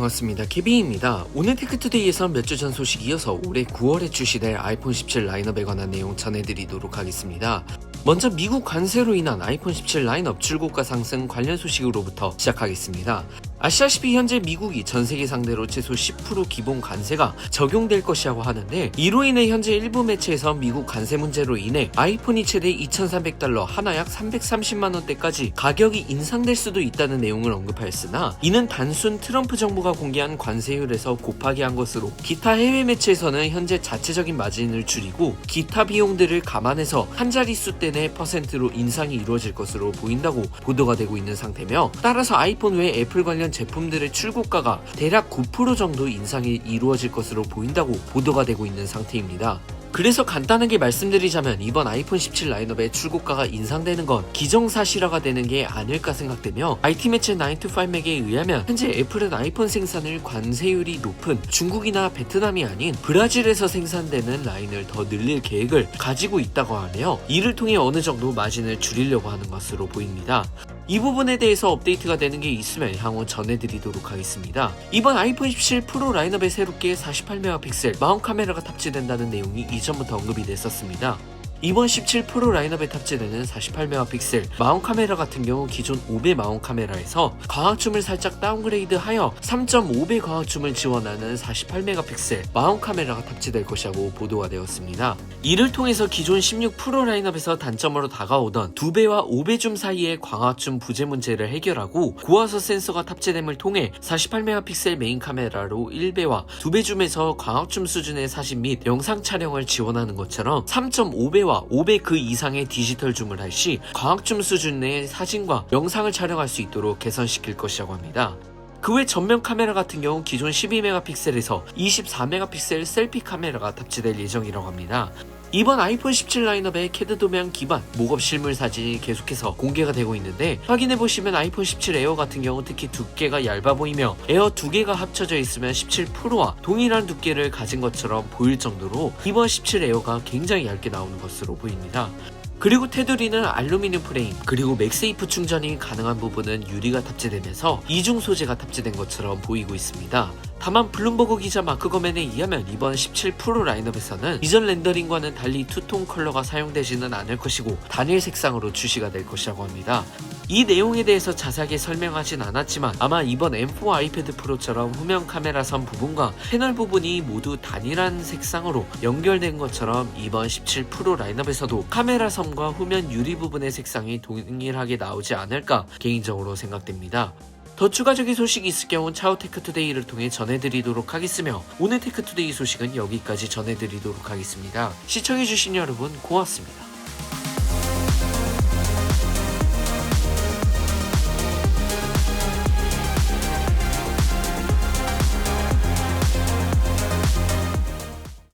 반갑습니다. 케빈입니다. 오늘 테크투데이에서 몇 주 전 소식 이어서 올해 9월에 출시될 아이폰 17 라인업에 관한 내용 전해드리도록 하겠습니다. 먼저 미국 관세로 인한 아이폰 17 라인업 출고가 상승 관련 소식으로부터 시작하겠습니다. 아시다시피 현재 미국이 전 세계 상대로 최소 10% 기본 관세가 적용될 것이라고 하는데 이로 인해 현재 일부 매체에서 미국 관세 문제로 인해 아이폰이 최대 2,300달러 하나 약 330만 원대까지 가격이 인상될 수도 있다는 내용을 언급하였으나 이는 단순 트럼프 정부가 공개한 관세율에서 곱하기 한 것으로 기타 해외 매체에서는 현재 자체적인 마진을 줄이고 기타 비용들을 감안해서 한 자릿수 대 내 퍼센트로 인상이 이루어질 것으로 보인다고 보도가 되고 있는 상태며 따라서 아이폰 외 애플 관련 제품들의 출고가가 대략 9% 정도 인상이 이루어질 것으로 보인다고 보도가 되고 있는 상태입니다. 그래서 간단하게 말씀드리자면 이번 아이폰 17 라인업의 출고가가 인상되는 건 기정사실화가 되는 게 아닐까 생각되며 IT 매체 9to5맥에 의하면 현재 애플은 아이폰 생산을 관세율이 높은 중국이나 베트남이 아닌 브라질에서 생산되는 라인을 더 늘릴 계획을 가지고 있다고 하네요. 이를 통해 어느 정도 마진을 줄이려고 하는 것으로 보입니다. 이 부분에 대해서 업데이트가 되는 게 있으면 향후 전해드리도록 하겠습니다. 이번 아이폰 17 프로 라인업에 새롭게 48메가픽셀 마운 카메라가 탑재된다는 내용이 이전부터 언급이 됐었습니다. 이번 17 프로 라인업에 탑재되는 48메가픽셀 마운 카메라 같은 경우 기존 5배 마운 카메라에서 광학줌을 살짝 다운그레이드하여 3.5배 광학줌을 지원하는 48메가픽셀 마운 카메라가 탑재될 것이라고 보도가 되었습니다. 이를 통해서 기존 16 프로 라인업에서 단점으로 다가오던 2배와 5배 줌 사이의 광학줌 부재 문제를 해결하고 고화소 센서가 탑재됨을 통해 48메가픽셀 메인 카메라로 1배와 2배 줌에서 광학줌 수준의 사진 및 영상 촬영을 지원하는 것처럼 3.5배와 5배 그 이상의 디지털 줌을 할 시 광학줌 수준의 사진과 영상을 촬영할 수 있도록 개선시킬 것이라고 합니다. 그외 전면 카메라 같은 경우 기존 12메가픽셀에서 24메가픽셀 셀피 카메라가 탑재될 예정이라고 합니다. 이번 아이폰 17 라인업의 캐드 도면 기반 목업 실물 사진이 계속해서 공개가 되고 있는데 확인해보시면 아이폰 17 에어 같은 경우 특히 두께가 얇아 보이며 에어 두 개가 합쳐져 있으면 17 프로와 동일한 두께를 가진 것처럼 보일 정도로 이번 17 에어가 굉장히 얇게 나오는 것으로 보입니다. 그리고 테두리는 알루미늄 프레임 그리고 맥세이프 충전이 가능한 부분은 유리가 탑재되면서 이중 소재가 탑재된 것처럼 보이고 있습니다. 다만 블룸버그 기자 마크 거맨에 의하면 이번 17 프로 라인업에서는 이전 렌더링과는 달리 투톤 컬러가 사용되지는 않을 것이고 단일 색상으로 출시가 될 것이라고 합니다. 이 내용에 대해서 자세하게 설명하진 않았지만 아마 이번 M4 아이패드 프로처럼 후면 카메라 선 부분과 패널 부분이 모두 단일한 색상으로 연결된 것처럼 이번 17 프로 라인업에서도 카메라 선과 후면 유리 부분의 색상이 동일하게 나오지 않을까 개인적으로 생각됩니다. 더 추가적인 소식이 있을 경우 차후 테크투데이를 통해 전해드리도록 하겠으며 오늘 테크투데이 소식은 여기까지 전해드리도록 하겠습니다. 시청해주신 여러분 고맙습니다.